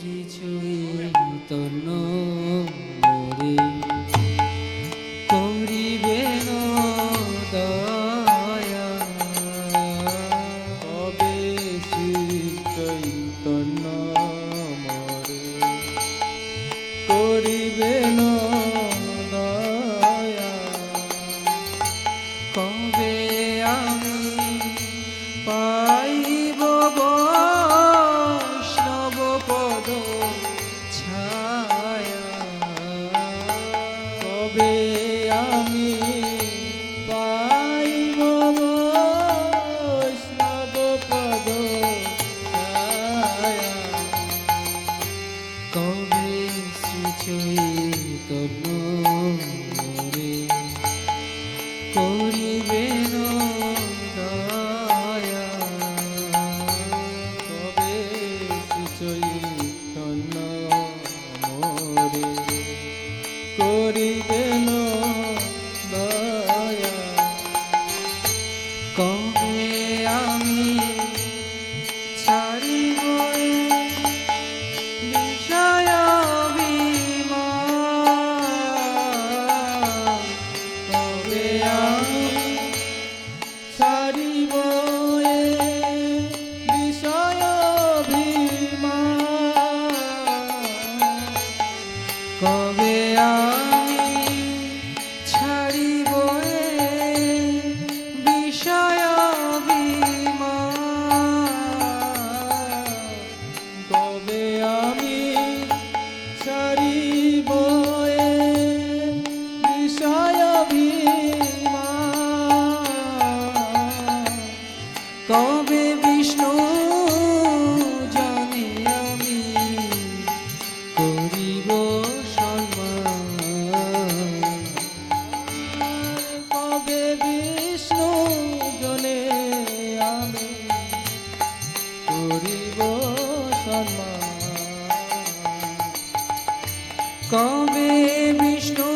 শ্রী চৈতন্য মরে। করিবে দয়া। তবে শ্রী চৈতন্য মরে। করিবে দয়া। কবে আমি পা ঘুরিবে করিব সম্মান। কবে বিষ্ণু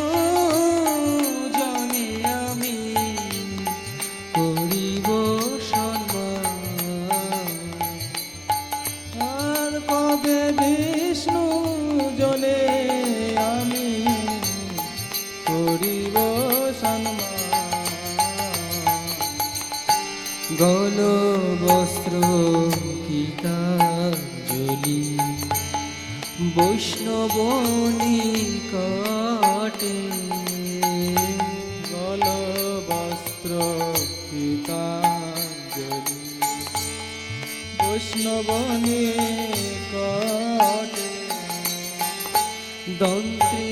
গল বস্ত্র গীতা জলি বৈষ্ণব নিকটে গল বস্ত্র গীতা জলি বৈষ্ণব নিকটে দন্ত্রী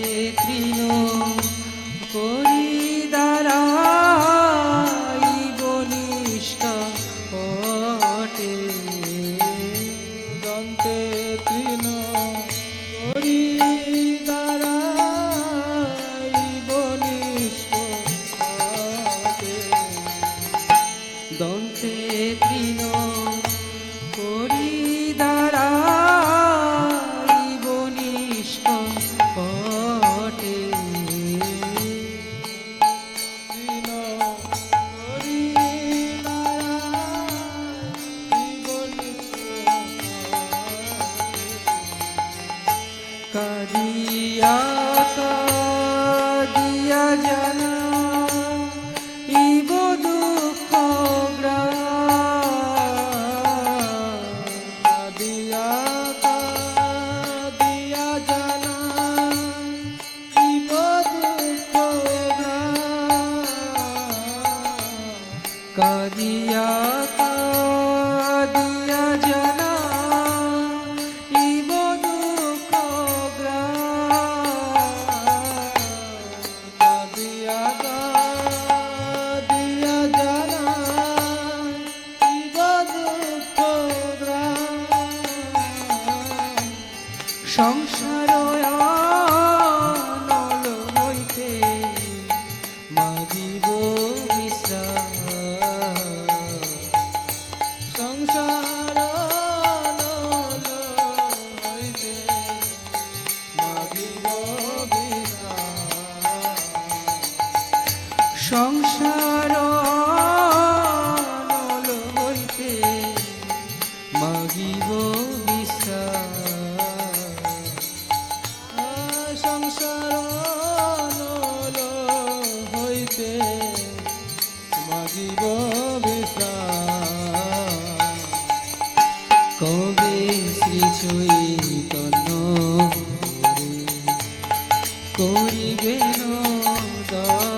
করিবেন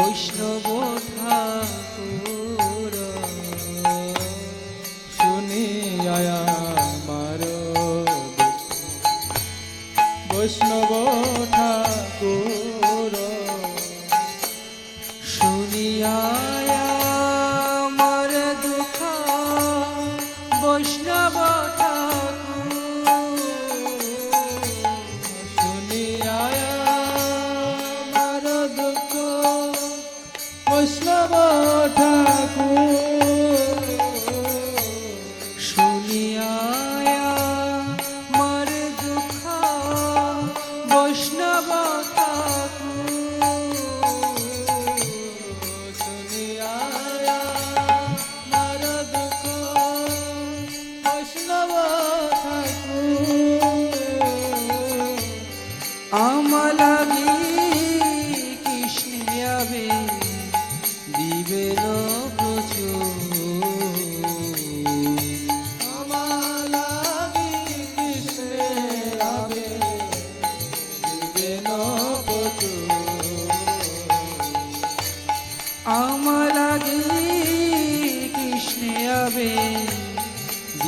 বৈষ্ণব ঠাকুর শুনিয়া আমার বৈষ্ণব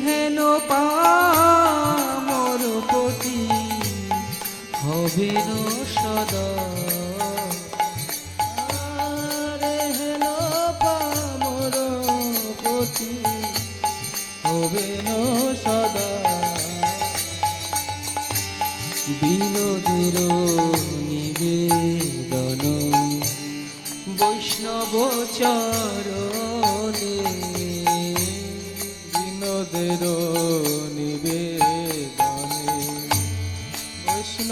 এহেন পামর পতি হবেন সদা। হেন পতি হবেন সদা। বিনোদের নিবেদন বৈষ্ণব চরণে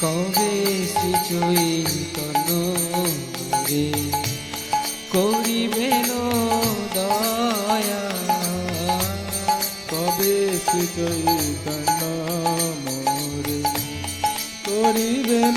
কবে শ্রীচৈতন্য রে করিবেন দয়া? কবে শ্রীচৈতন্য মোরে করিবেন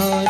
hari